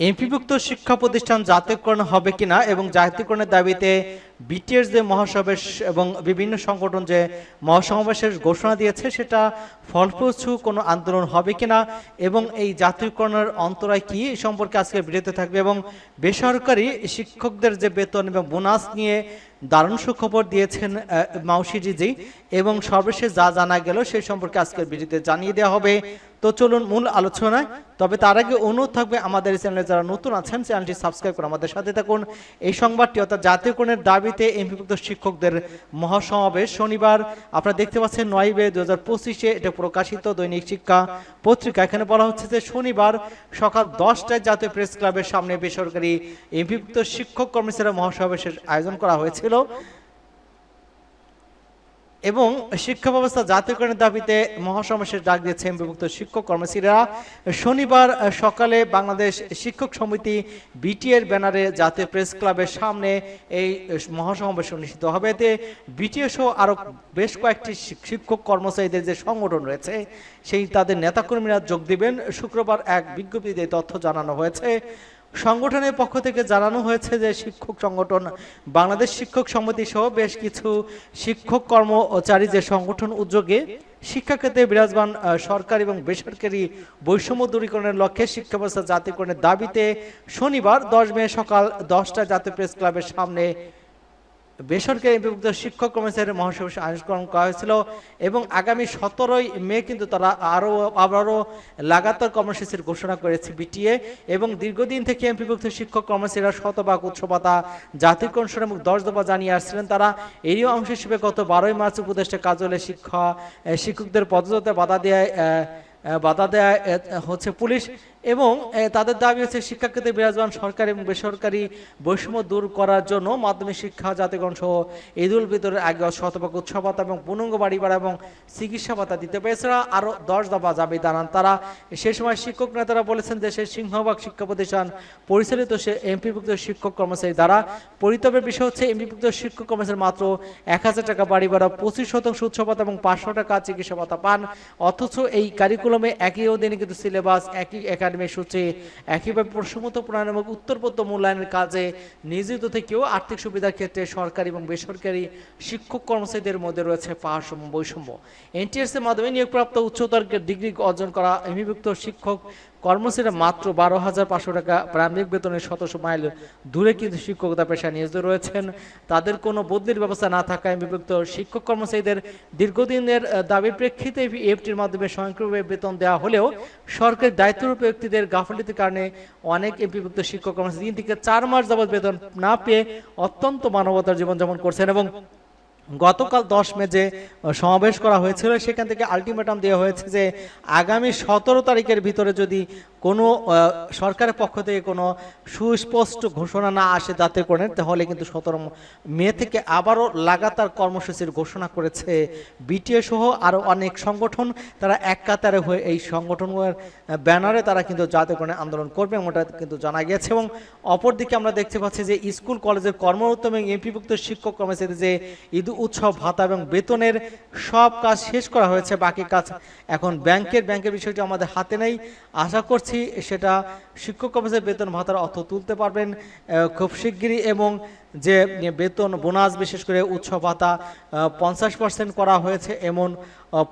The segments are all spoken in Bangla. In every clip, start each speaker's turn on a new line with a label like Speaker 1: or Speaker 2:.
Speaker 1: এমপিভুক্ত শিক্ষা প্রতিষ্ঠান জাতীয়করণ হবে কিনা এবং জাতীয়করণের দাবিতে বিটিএস যে মহাসমাবেশ এবং বিভিন্ন সংগঠন যে মহাসমাবেশের ঘোষণা দিয়েছে সেটা ফলপ্রসূ কোনো আন্দোলন হবে কিনা এবং এই জাতীয়করণের অন্তরায় কি এই সম্পর্কে আজকে ভিডিওতে থাকবে এবং বেসরকারি শিক্ষকদের যে বেতন এবং বোনাস নিয়ে দারুণ সুখবর দিয়েছেন আহ, মাউসি জিজি এবং সর্বশেষ যা জানা গেল সেই সম্পর্কে আজকের বিরতিতে জানিয়ে দেওয়া হবে। তো চলুন মূল আলোচনায়। তবে তার আগে অনুরোধ থাকবে আমাদের চ্যানেলে যারা নতুন আছেন, চ্যানেলটি সাবস্ক্রাইব করে আমাদের সাথে থাকুন। এই সংবাদটি অর্থাৎ জাতীয়করণের দাবিতে এমপিভুক্ত শিক্ষকদের মহাসমাবেশ শনিবার। আপনারা দেখতে পাচ্ছেন নয় মে দু হাজার পঁচিশে এটা প্রকাশিত দৈনিক শিক্ষা পত্রিকা। এখানে বলা হচ্ছে যে শনিবার সকাল দশটায় জাতীয় প্রেস ক্লাবের সামনে বেসরকারি এমপিভুক্ত শিক্ষক কর্মচারী মহাসমাবেশের আয়োজন করা হয়েছিল। এবং শিক্ষা ব্যবস্থা জাতীয়করণের দাবিতে মহাসমাবেশের ডাক দিয়েছে বিভক্ত শিক্ষক কর্মচারীরা। শনিবার সকালে বাংলাদেশ শিক্ষক সমিতি বিটিএর ব্যানারে জাতীয় প্রেস ক্লাবের সামনে এই মহাসমাবেশ অনুষ্ঠিত হবে। এতে বিটিএ সহ আরও বেশ কয়েকটি শিক্ষক কর্মচারীদের যে সংগঠন রয়েছে, সেই তাদের নেতাকর্মীরা যোগ দিবেন। শুক্রবার এক বিজ্ঞপ্তিতে তথ্য জানানো হয়েছে। সংগঠনের পক্ষ থেকে জানানো হয়েছে যে শিক্ষক সংগঠন, বাংলাদেশ শিক্ষক সমিতি সহ বেশ কিছু শিক্ষক কর্মচারী যে সংগঠন উদ্যোগে শিক্ষাক্ষেত্রে বিরাজমান সরকার এবং বেসরকারি বৈষম্য দূরীকরণের লক্ষ্যে শিক্ষা ব্যবস্থা জাতীয়করণের দাবিতে শনিবার দশ মে সকাল দশটা জাতীয় প্রেস ক্লাবের সামনে বেসরকারি বিভক্ত শিক্ষক কর্মচারী মহাসমাবেশ আয়োজন করা হয়েছিল এবং আগামী সতেরোই মে কিন্তু তারা আরও আবারও লাগাতার কর্মসূচির ঘোষণা করেছে বিটিএ এবং দীর্ঘদিন থেকে এমপিভুক্ত শিক্ষক কর্মচারীরা শতভাগ উৎসবতা জাতীয়করণ শুরু এবং দশ দফা জানিয়ে আসছিলেন তারা। এরই অংশ হিসেবে গত বারোই মার্চ উপদেষ্টা কাজলে শিক্ষা, শিক্ষকদের পদযাত্রায় বাধা দেয় বাধা দেয় হচ্ছে পুলিশ। এবং তাদের দাবি হচ্ছে শিক্ষাক্ষেত্রে বিরাজমান সরকারি এবং বেসরকারি বৈষম্য দূর করার জন্য মাধ্যমিক শিক্ষা জাতিগণ সহ ঈদুল ফিতরের আগে শতভাগ উৎসব এবং পূর্ণাঙ্গ বাড়ি ভাড়া এবং চিকিৎসা ভাতা দিতে হবে। এছাড়া আরও দশ দফা দাবি দাঁড়ান তারা সে সময় শিক্ষক নেতারা বলেছেন দেশের সিংহভাগ শিক্ষা প্রতিষ্ঠান পরিচালিত, সে এমপিভুক্ত শিক্ষক কর্মচারী দ্বারা পরিতাপের বিষয় হচ্ছে এমপিভুক্ত শিক্ষক কর্মচারী মাত্র এক হাজার টাকা বাড়ি ভাড়া, পঁচিশ শতাংশ উৎসব এবং পাঁচশো টাকা চিকিৎসা ভাতা পান। অথচ এই কারিকুলামে একই অধীনে কিন্তু সিলেবাস, একই একাডেমিক সূচি একইভাবে প্রসঙ্গত প্রণয়ন এবং উত্তরপত্র মূল্যায়নের কাজে নিয়োজিত থেকেও আর্থিক সুবিধার ক্ষেত্রে সরকারি এবং বেসরকারি শিক্ষক কর্মচারীদের মধ্যে রয়েছে পারসম্য বৈষম্য। এনটিএস এর মাধ্যমে নিয়োগপ্রাপ্ত উচ্চতর ডিগ্রি অর্জন করা, এমবিভুক্ত শিক্ষক কর্মচারীরা মাত্র বারো হাজার পাঁচশো টাকা প্রাথমিক বেতনের শতশ মাইল দূরে কিন্তু শিক্ষকতা পেশায় নিয়োজিত রয়েছেন। তাদের কোনো বদলির ব্যবস্থা না থাকায় বিভক্ত শিক্ষক কর্মচারীদের দীর্ঘদিনের দাবির প্রেক্ষিতে এফটির মাধ্যমে স্বয়ংক্রিয়ভাবে বেতন দেওয়া হলেও সরকারের দায়িত্বরূপ ব্যক্তিদের গাফলিতির কারণে অনেক এমপিভুক্ত শিক্ষক কর্মচারী তিন থেকে চার মাস যাবৎ বেতন না পেয়ে অত্যন্ত মানবতার জীবনযাপন করছেন এবং গতকাল দশ মে যে সমাবেশ করা হয়েছিল, সেখান থেকে আলটিমেটাম দেওয়া হয়েছে যে, আগামী সতেরো তারিখের ভিতরে যদি কোনো সরকারের পক্ষ থেকে কোনো সুস্পষ্ট ঘোষণা না আসে যাতে করে, তাহলে কিন্তু সতেরো মে থেকে আবারও লাগাতার কর্মসূচির ঘোষণা করেছে বিটিএ সহ আরও অনেক সংগঠন। তারা এক কাতারে হয়ে এই সংগঠনের ব্যানারে তারা কিন্তু জাতীয়করণে আন্দোলন করবে ওটা কিন্তু জানা গেছে এবং অপরদিকে আমরা দেখতে পাচ্ছি যে স্কুল, কলেজের কর্মরত এবং এমপিভুক্ত শিক্ষক কর্মচারী যে ঈদ উৎসব, ভাতা এবং বেতনের সব কাজ শেষ করা হয়েছে, বাকি কাজ এখন ব্যাংকের। ব্যাংকের বিষয়টি আমাদের হাতে নেই। আশা করছি সেটা শিক্ষক অফিসের বেতন, ভাতার অর্থ তুলতে পারবেন খুব শিগগিরই এবং যে বেতন, বোনাস, বিশেষ করে উৎসব ভাতা পঞ্চাশ পার্সেন্ট করা হয়েছে এমন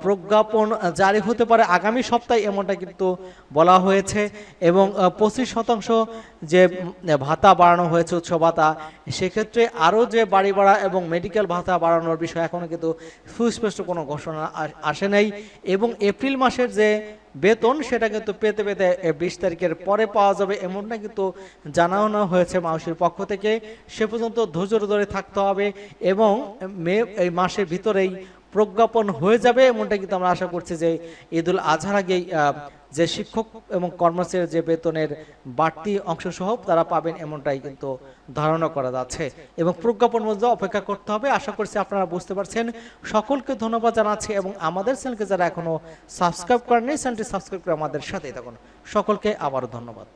Speaker 1: প্রজ্ঞাপন জারি হতে পারে আগামী সপ্তাহে এমনটা কিন্তু বলা হয়েছে এবং পঁচিশ শতাংশ যে ভাতা বাড়ানো হয়েছে উৎসব ভাতা, সেক্ষেত্রে আরও যে বাড়ি ভাড়া এবং মেডিকেল ভাতা বাড়ানোর বিষয়ে এখনও কিন্তু সুস্পষ্ট কোনো ঘোষণা আসে নাই এবং এপ্রিল মাসের যে বেতন সেটা কিন্তু পেতে পেতে বিশ তারিখের পরে পাওয়া যাবে, এমনটা কিন্তু জানানো হয়েছে মানুষের পক্ষ থেকে। সে পর্যন্ত ধৈর্য ধরে থাকতে হবে এবং মে, এই মাসের ভিতরেই প্রজ্ঞাপন হয়ে যাবে এমনটা কিন্তু আমরা আশা করছি যে ঈদুল আজহার আহ, যে শিক্ষক এবং কর্মচারীর যে বেতনের বাড়তি অংশ সহ তারা পাবেন এমনটাই কিন্তু ধারণা করা যাচ্ছে। এবং প্রজ্ঞাপন মধ্যে অপেক্ষা করতে হবে। আশা করছি আপনারা বুঝতে পারছেন। সকলকে ধন্যবাদ জানাচ্ছি এবং আমাদের চ্যানেলকে যারা এখনও সাবস্ক্রাইব করেননি চ্যানেলটি সাবস্ক্রাইব করে আমাদের সাথেই থাকুন। সকলকে আবারও ধন্যবাদ।